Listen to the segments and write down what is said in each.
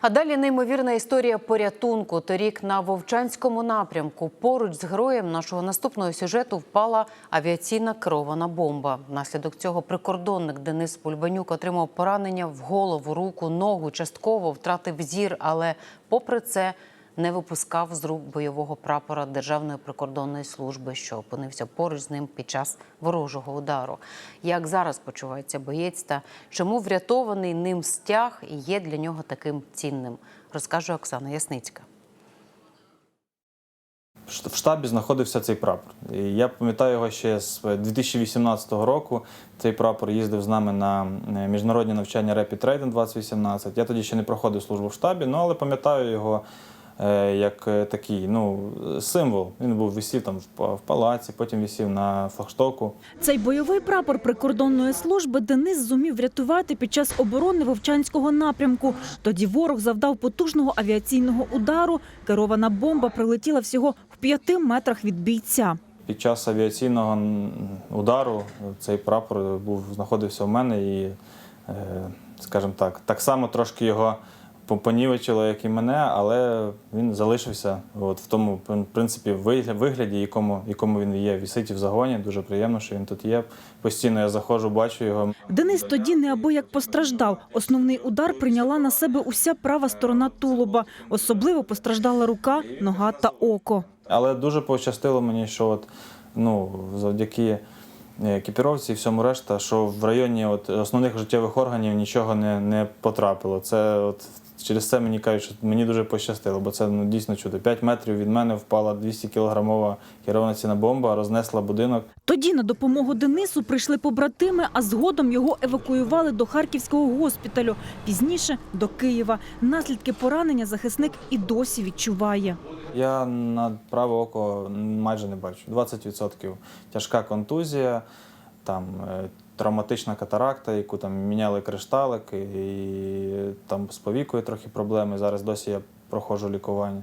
А далі неймовірна історія порятунку. Торік на Вовчанському напрямку поруч з героєм нашого наступного сюжету впала авіаційна керована бомба. Внаслідок цього прикордонник Денис Пульбанюк отримав поранення в голову, руку, ногу, частково втратив зір, але попри це не випускав з рук бойового прапора Державної прикордонної служби, що опинився поруч з ним під час ворожого удару. Як зараз почувається боєць та чому врятований ним стяг є для нього таким цінним, розкаже Оксана Ясницька. В штабі знаходився цей прапор. І я пам'ятаю його ще з 2018 року. Цей прапор їздив з нами на е, міжнародні навчання Rapid Trading 2018. Я тоді ще не проходив службу в штабі, ну але пам'ятаю його як е, такий ну, символ. Він був висів там в палаці, потім висів на флагштоку. Цей бойовий прапор прикордонної служби Денис зумів врятувати під час оборони Вовчанського напрямку. Тоді ворог завдав потужного авіаційного удару. Керована бомба прилетіла всього в п'яти метрах від бійця. Під час авіаційного удару цей прапор був знаходився в мене і, е, скажімо так, так само трошки його понівечило, як і мене, але він залишився от в тому принципі вигля- вигляді, якому, якому він є. Вісить в загоні. Дуже приємно, що він тут є. Постійно я заходжу, бачу його. Денис тоді неабияк постраждав. Основний удар прийняла на себе уся права сторона тулуба. Особливо постраждала рука, нога та око. Але дуже пощастило мені, що от, ну, завдяки е, екіпіровці і всьому решта, що в районі от, основних життєвих органів нічого не, не потрапило. Це от, через це мені кажуть, що мені дуже пощастило, бо це ну, дійсно чудо. 5 метрів від мене впала 200 кілограмова керована ціна бомба, рознесла будинок. Тоді на допомогу Денису прийшли побратими, а згодом його евакуювали до Харківського госпіталю. Пізніше до Києва. Наслідки поранення захисник і досі відчуває. Я на праве око майже не бачу. 20% тяжка контузія, там е, травматична катаракта, яку там міняли кришталик, і там з повікою трохи проблеми. Зараз досі я проходжу лікування.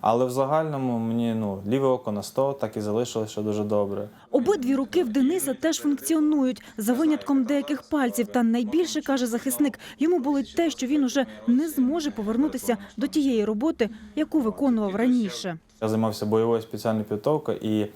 Але в загальному мені ну, ліве око на 100, так і залишилося дуже добре. Обидві руки в Дениса теж функціонують за винятком деяких пальців. Та найбільше каже захисник, йому болить те, що він уже не зможе повернутися до тієї роботи, яку виконував раніше. Я займався бойовою спеціальною підготовкою, і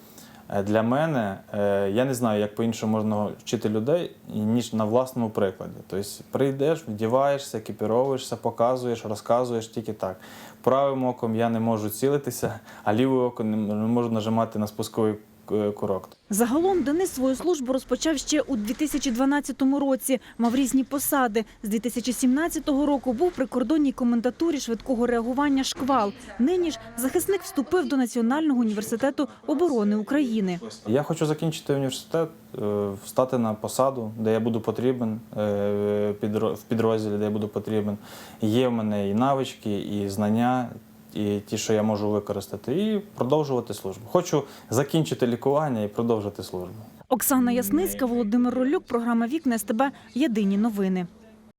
для мене е, я не знаю, як по-іншому можна вчити людей, ніж на власному прикладі. Тобто прийдеш, вдіваєшся, екіпіровуєшся, показуєш, розказуєш тільки так. Правим оком я не можу цілитися, а лівим оком не можу нажимати на спусковий е, курок. Загалом Денис свою службу розпочав ще у 2012 році. Мав різні посади. З 2017 року був при кордонній комендатурі швидкого реагування «Шквал». Нині ж захисник вступив до Національного університету оборони України. Я хочу закінчити університет, е, встати на посаду, де я буду потрібен е, в підрозділі, де я буду потрібен. Є в мене і навички, і знання, і ті, що я можу використати, і продовжувати службу. Хочу закінчити лікування і продовжити службу. Оксана Ясницька, Володимир Ролюк, програма «Вікна СТБ. Єдині новини.